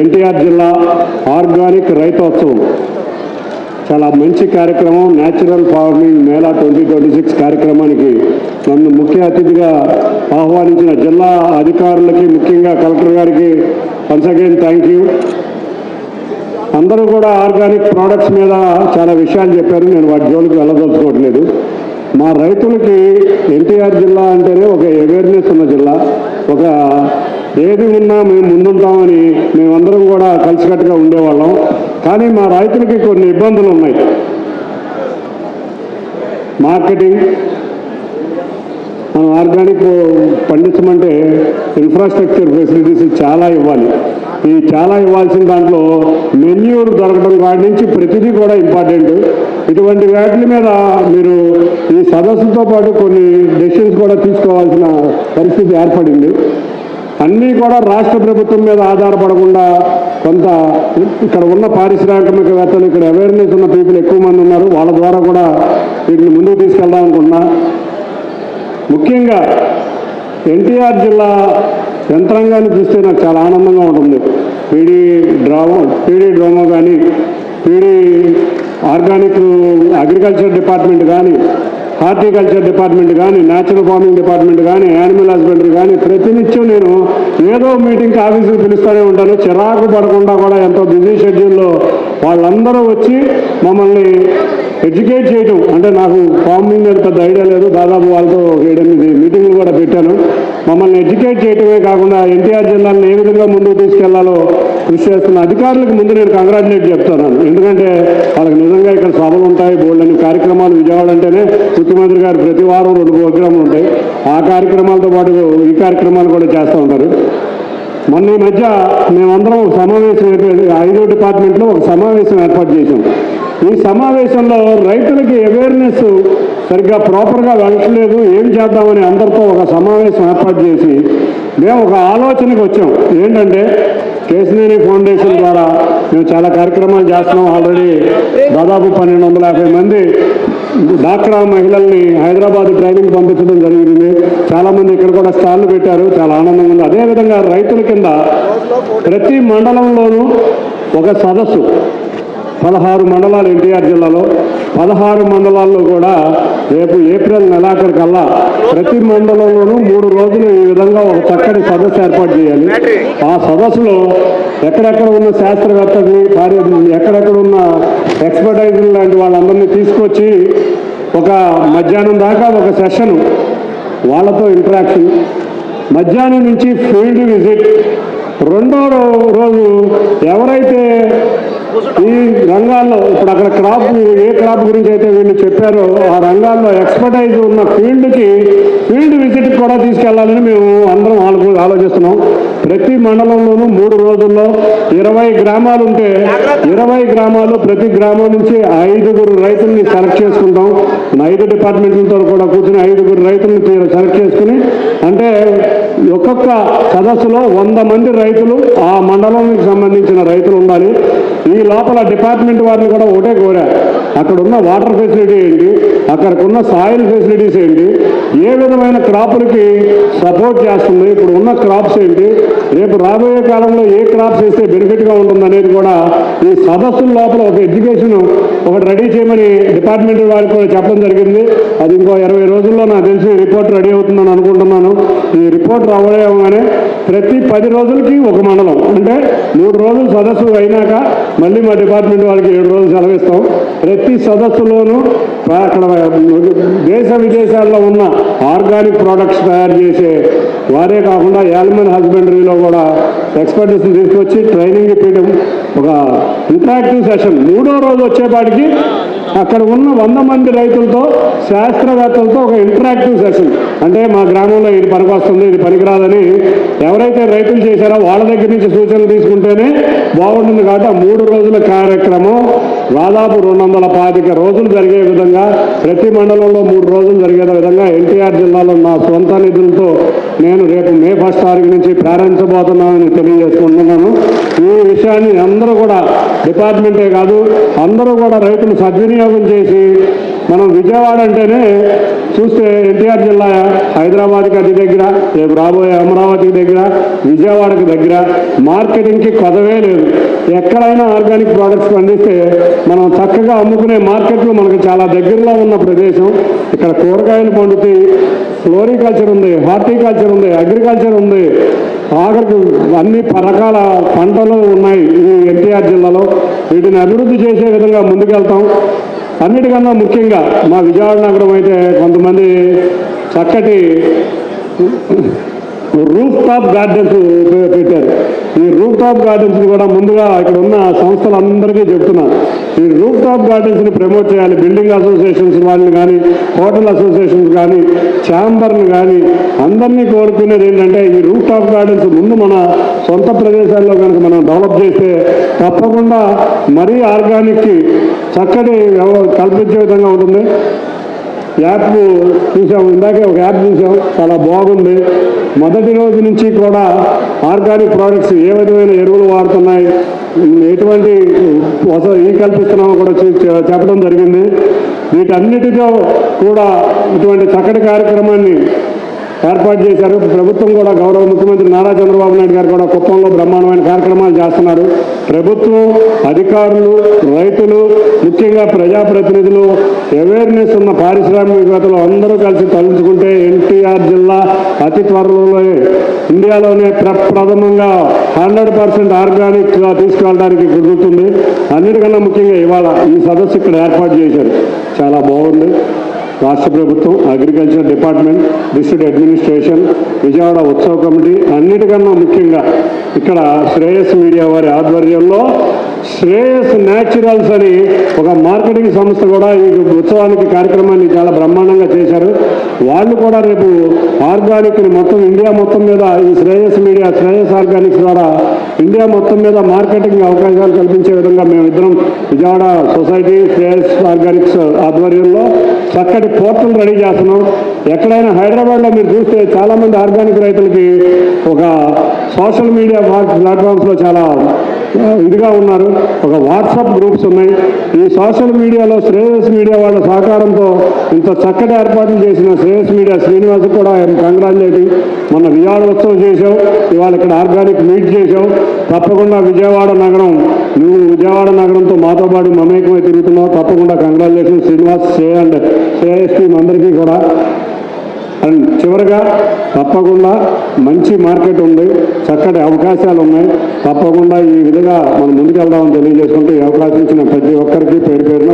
ఎన్టీఆర్ జిల్లా ఆర్గానిక్ రైతోత్సవం. చాలా మంచి కార్యక్రమం natural farming mela twenty twenty six కార్యక్రమానికి నన్ను ముఖ్య అతిథిగా ఆహ్వానించిన జిల్లా అధికారులకి ముఖ్యంగా కలెక్టర్ గారికి వన్స్ అగైన్ థ్యాంక్ యూ అందరూ కూడా ఆర్గానిక్ ప్రోడక్ట్స్ మీద చాలా విషయాలు చెప్పారు. నేను వాటి జోలికి వెళ్ళదలుచుకోవట్లేదు. మా రైతులకి ఎన్టీఆర్ జిల్లా అంటేనే ఒక అవేర్నెస్ ఉన్న జిల్లా ఒక ఏది ఉన్నా మేము ముందుంటామని మేమందరం కూడా కలిసికట్టుగా ఉండేవాళ్ళం. కానీ మా రైతులకి కొన్ని ఇబ్బందులు ఉన్నాయి. మార్కెటింగ్ మనం ఆర్గానిక్ పండించమంటే ఇన్ఫ్రాస్ట్రక్చర్ ఫెసిలిటీస్ చాలా ఇవ్వాలి. ఈ చాలా ఇవ్వాల్సిన దాంట్లో మెన్యూర్ దొరకడం కాడి నుంచి ప్రతిదీ కూడా ఇంపార్టెంట్. ఇటువంటి వాటి మీద మీరు ఈ సదస్సుతో పాటు కొన్ని డెసిషన్స్ కూడా తీసుకోవాల్సిన పరిస్థితి ఏర్పడింది. అన్నీ కూడా రాష్ట్ర ప్రభుత్వం మీద ఆధారపడకుండా కొంత ఇక్కడ ఉన్న పారిశ్రామికవేత్తలు ఇక్కడ అవేర్నెస్ ఉన్న పీపుల్ ఎక్కువ మంది ఉన్నారు. వాళ్ళ ద్వారా కూడా వీటిని ముందుకు తీసుకెళ్దాం అనుకుంటున్నా. ముఖ్యంగా ఎన్టీఆర్ జిల్లా యంత్రాంగాన్ని చూస్తే నాకు చాలా ఆనందంగా ఉంటుంది. పీడీ డ్రామా పీడీ డ్రామా కానీ పీడీ ఆర్గానిక్ అగ్రికల్చర్ డిపార్ట్మెంట్ కానీ హార్టికల్చర్ డిపార్ట్మెంట్ కానీ న్యాచురల్ ఫార్మింగ్ డిపార్ట్మెంట్ కానీ యానిమల్ హస్బెండరీ కానీ ప్రతినిత్యం నేను ఏదో మీటింగ్కి ఆఫీసులు పిలుస్తూనే ఉంటాను. చిరాకు పడకుండా కూడా ఎంతో బిజీ షెడ్యూల్లో వాళ్ళందరూ వచ్చి మమ్మల్ని ఎడ్యుకేట్ చేయడం అంటే నాకు ఫార్మింగ్ మీద పెద్ద ఐడియా లేదు. దాదాపు వాళ్ళతో ఏడెనిమిది మీటింగ్లు కూడా పెట్టాను. మమ్మల్ని ఎడ్యుకేట్ చేయటమే కాకుండా ఎన్టీఆర్ జిల్లాను ఏ విధంగా ముందుకు తీసుకెళ్ళాలో కృషి చేస్తున్న అధికారులకు ముందు నేను కంగ్రాచులేట్ చెప్తున్నాను. ఎందుకంటే వాళ్ళకి నిజంగా ఇక్కడ సభలు ఉంటాయి బోల్డని కార్యక్రమాలు విజయవాడ అంటేనే ముఖ్యమంత్రి గారు ప్రతి వారం రెండు ప్రోగ్రాములు ఉంటాయి. ఆ కార్యక్రమాలతో పాటు ఈ కార్యక్రమాలు కూడా చేస్తూ ఉంటారు. మొన్న ఈ మధ్య మేమందరం సమావేశం ఐదో డిపార్ట్మెంట్లో ఒక సమావేశం ఏర్పాటు చేసాం ఈ సమావేశంలో రైతులకి అవేర్నెస్ సరిగ్గా ప్రాపర్గా వెళ్ళట్లేదు ఏం చేద్దామని అందరితో ఒక సమావేశం ఏర్పాటు చేసి మేము ఒక ఆలోచనకు వచ్చాం. ఏంటంటే కేసినేని ఫౌండేషన్ ద్వారా మేము చాలా కార్యక్రమాలు చేస్తున్నాం. ఆల్రెడీ దాదాపు పన్నెండు వందల యాభై మంది డాక్రా మహిళల్ని హైదరాబాద్ ట్రైనింగ్ పంపించడం జరిగింది. చాలామంది ఇక్కడ కూడా స్టాల్లు పెట్టారు. చాలా ఆనందంగా ఉంది. అదేవిధంగా రైతుల కింద ప్రతి మండలంలోనూ ఒక సదస్సు పదహారు మండలాలు ఎన్టీఆర్ జిల్లాలో. పదహారు మండలాల్లో కూడా రేపు ఏప్రిల్ నెలాఖరు కల్లా ప్రతి మండలంలోనూ మూడు రోజులు ఈ విధంగా ఒక చక్కటి సదస్సు ఏర్పాటు చేయాలి. ఆ సదస్సులో ఎక్కడెక్కడ ఉన్న శాస్త్రవేత్తల్ని కార్య ఎక్కడెక్కడ ఉన్న ఎక్స్పర్టైజ్ లాంటి వాళ్ళందరినీ తీసుకొచ్చి ఒక మధ్యాహ్నం దాకా ఒక సెషన్ వాళ్ళతో ఇంటరాక్షన్. మధ్యాహ్నం నుంచి ఫీల్డ్ విజిట్. రెండో రోజు ఎవరైతే ఈ రంగాల్లో ఇప్పుడు అక్కడ క్రాప్ ఏ క్రాప్ గురించి అయితే వీళ్ళు చెప్పారో ఆ రంగాల్లో ఎక్స్పర్టైజ్ ఉన్న ఫీల్డ్కి ఫీల్డ్ విజిట్ కూడా తీసుకెళ్ళాలని మేము అందరం ఆలో ఆలోచిస్తున్నాం. ప్రతి మండలంలోనూ మూడు రోజుల్లో ఇరవై గ్రామాలు ఉంటే ఇరవై గ్రామాలు ప్రతి గ్రామం నుంచి ఐదుగురు రైతుల్ని సెలెక్ట్ చేసుకుంటాం. ఐదు డిపార్ట్మెంట్లతో కూడా కూర్చుని ఐదుగురు రైతుల్ని సెలెక్ట్ చేసుకుని అంటే ఒక్కొక్క సదస్సులో వంద మంది రైతులు ఆ మండలానికి సంబంధించిన రైతులు ఉండాలి. ఈ లోపల డిపార్ట్మెంట్ వారిని కూడా ఒకటే కోరా. అక్కడ ఉన్న వాటర్ ఫెసిలిటీ ఏంటి? అక్కడికి ఉన్న సాయిల్ ఫెసిలిటీస్ ఏంటి? ఏ విధమైన క్రాపులకి సపోర్ట్ చేస్తుంది? ఇప్పుడు ఉన్న క్రాప్స్ ఏంటి? రేపు రాబోయే కాలంలో ఏ క్రాప్స్ వేస్తే బెనిఫిట్గా ఉంటుందనేది కూడా ఈ సదస్సుల లోపల ఒక ఎడ్యుకేషన్ ఒకటి రెడీ చేయమని డిపార్ట్మెంట్ వారికి కూడా చెప్పడం జరిగింది. అది ఇంకో ఇరవై రోజుల్లో నాకు తెలిసి రిపోర్ట్ రెడీ అవుతుందని అనుకుంటున్నాను. ఈ రిపోర్ట్ రావడమే ప్రతి పది రోజులకి ఒక మండలం అంటే మూడు రోజులు సదస్సు అయినాక మళ్ళీ మా డిపార్ట్మెంట్ వాళ్ళకి ఏడు రోజులు సెలవిస్తాం ప్రతి సదస్సులోనూ అక్కడ దేశ విదేశాల్లో ఉన్న ఆర్గానిక్ ప్రోడక్ట్స్ తయారు చేసే వారే కాకుండా యాల్మన్ హస్బెండరీలో కూడా ఎక్స్పర్టీస్ తీసుకొచ్చి ట్రైనింగ్ ఇప్పించడం ఒక ఇంటరాక్టివ్ సెషన్. మూడో రోజు వచ్చేపాటికి అక్కడ ఉన్న వంద మంది రైతులతో శాస్త్రవేత్తలతో ఒక ఇంటరాక్టివ్ సెషన్. అంటే మా గ్రామంలో ఇది పనికొస్తుంది ఇది పనికిరాదని ఎవరైతే రైతులు చేశారో వాళ్ళ దగ్గర నుంచి సూచనలు తీసుకుంటేనే బాగుంటుంది కాబట్టి ఆ మూడు రోజుల కార్యక్రమం దాదాపు రెండు వందల పాతిక రోజులు జరిగే విధంగా ప్రతి మండలంలో మూడు రోజులు జరిగే విధంగా ఎన్టీఆర్ జిల్లాలో నా సొంత నిధులతో నేను రేపు మే ఫస్ట్ తారీఖు నుంచి ప్రారంభించబోతున్నానని తెలియజేసుకుంటున్నాను. ఈ విషయాన్ని అందరూ కూడా డిపార్ట్మెంటే కాదు అందరూ కూడా రైతులు సద్వినియోగం చేసి మనం విజయవాడ అంటేనే చూస్తే ఎన్టీఆర్ జిల్లా హైదరాబాద్కి అతి దగ్గర రేపు రాబోయే అమరావతికి దగ్గర విజయవాడకి దగ్గర. మార్కెటింగ్కి కొదవే లేదు. ఎక్కడైనా ఆర్గానిక్ ప్రోడక్ట్స్ పండిస్తే మనం చక్కగా అమ్ముకునే మార్కెట్లు మనకు చాలా దగ్గరలో ఉన్న ప్రదేశం. ఇక్కడ కూరగాయలు పండుతాయి ఫ్లోరికల్చర్ ఉంది హార్టికల్చర్ ఉంది అగ్రికల్చర్ ఉంది. ఆఖరికి అన్ని రకాల పంటలు ఉన్నాయి ఈ ఎన్టీఆర్ జిల్లాలో. వీటిని అభివృద్ధి చేసే విధంగా ముందుకెళ్తాం. అన్నిటికన్నా ముఖ్యంగా మా విజయవాడ నగరం అయితే కొంతమంది చక్కటి రూఫ్ టాప్ గార్డెన్స్ పెట్టారు. ఈ రూఫ్ టాప్ గార్డెన్స్ కూడా ముందుగా ఇక్కడ ఉన్న సంస్థలందరికీ చెప్తున్నాను ఈ రూఫ్ టాప్ గార్డెన్స్ని ప్రమోట్ చేయాలి. బిల్డింగ్ అసోసియేషన్స్ వాళ్ళని కానీ హోటల్ అసోసియేషన్స్ కానీ ఛాంబర్ని కానీ అందరినీ కోరుకునేది ఏంటంటే ఈ రూఫ్ టాప్ గార్డెన్స్ ముందు మన సొంత ప్రదేశాల్లో కనుక మనం డెవలప్ చేస్తే తప్పకుండా మరీ ఆర్గానిక్కి చక్కటి కల్పించే విధంగా ఉంటుంది. యాప్ చూసాం. ఇందాకే ఒక యాప్ చూసాం. చాలా బాగుంది. మొదటి రోజు నుంచి కూడా ఆర్గానిక్ ప్రోడక్ట్స్ ఏ విధమైన ఎరువులు వాడుతున్నాయి? ఎటువంటి వస ఏం కల్పిస్తున్నామో కూడా చెప్పడం జరిగింది. వీటన్నిటితో కూడా ఇటువంటి చక్కటి కార్యక్రమాన్ని ఏర్పాటు చేశారు. ప్రభుత్వం కూడా గౌరవ ముఖ్యమంత్రి నారా చంద్రబాబు నాయుడు గారు కూడా కుప్పంలో బ్రహ్మాండమైన కార్యక్రమాలు చేస్తున్నారు. ప్రభుత్వం అధికారులు రైతులు ముఖ్యంగా ప్రజాప్రతినిధులు అవేర్నెస్ ఉన్న పారిశ్రామికవేత్తలు అందరూ కలిసి తలుచుకుంటే ఎన్టీఆర్ జిల్లా అతి త్వరలో ఇండియాలోనే ప్రప్రథమంగా హండ్రెడ్ పర్సెంట్ ఆర్గానిక్గా తీసుకెళ్ళడానికి కుదురుతుంది. అన్నిటికన్నా ముఖ్యంగా ఇవాళ ఈ సదస్సు ఇక్కడ ఏర్పాటు చేశారు. చాలా బాగుంది. రాష్ట్ర ప్రభుత్వం agriculture department district administration Vijayawada ఉత్సవ కమిటీ అన్నిటికన్నా ముఖ్యంగా ఇక్కడ శ్రేయస్ మీడియా వారి ఆధ్వర్యంలో శ్రేయస్ న్యాచురల్స్ అని ఒక మార్కెటింగ్ సంస్థ కూడా ఈ ఉత్సవానికి కార్యక్రమాన్ని చాలా బ్రహ్మాండంగా చేశారు. వాళ్ళు కూడా రేపు ఆర్గానిక్ని మొత్తం ఇండియా మొత్తం మీద ఈ శ్రేయస్ మీడియా శ్రేయస్ ఆర్గానిక్స్ ద్వారా ఇండియా మొత్తం మీద మార్కెటింగ్ అవకాశాలు కల్పించే విధంగా మేమిద్దరం విజయవాడ సొసైటీ శ్రేయస్ ఆర్గానిక్స్ ఆధ్వర్యంలో చక్కటి పోర్టల్ రెడీ చేస్తున్నాం. ఎక్కడైనా హైదరాబాద్లో మీరు చూస్తే చాలామంది ఆర్గానిక్ రైతులకి ఒక సోషల్ మీడియా ప్లాట్ఫామ్స్లో చాలా ఇదిగా ఉన్నారు. ఒక వాట్సాప్ గ్రూప్స్ ఉన్నాయి. ఈ సోషల్ మీడియాలో శ్రేయస్ మీడియా వాళ్ళ సహకారంతో ఇంత చక్కటి ఏర్పాట్లు చేసిన శ్రేయస్ మీడియా శ్రీనివాస్ కూడా కంగ్రాచులేటింగ్. మొన్న విజయవాడ ఉత్సవం చేశాం. ఇవాళ ఇక్కడ ఆర్గానిక్ మీట్ చేశాం. తప్పకుండా విజయవాడ నగరం నువ్వు విజయవాడ నగరంతో మాతో పాటు మమేకమై తిరుగుతున్నావు. తప్పకుండా కంగ్రాచులేషన్ శ్రీనివాస్ శ్రే అండ్ శ్రేయస్ టీం అందరికీ కూడా. అండ్ చివరిగా తప్పకుండా మంచి మార్కెట్ ఉంది చక్కటి అవకాశాలు ఉన్నాయి. తప్పకుండా ఈ విధంగా మనం ముందుకెళ్దామని తెలియజేసుకుంటూ ఈ అవకాశం ఇచ్చిన ప్రతి ఒక్కరికి పేరు పేరున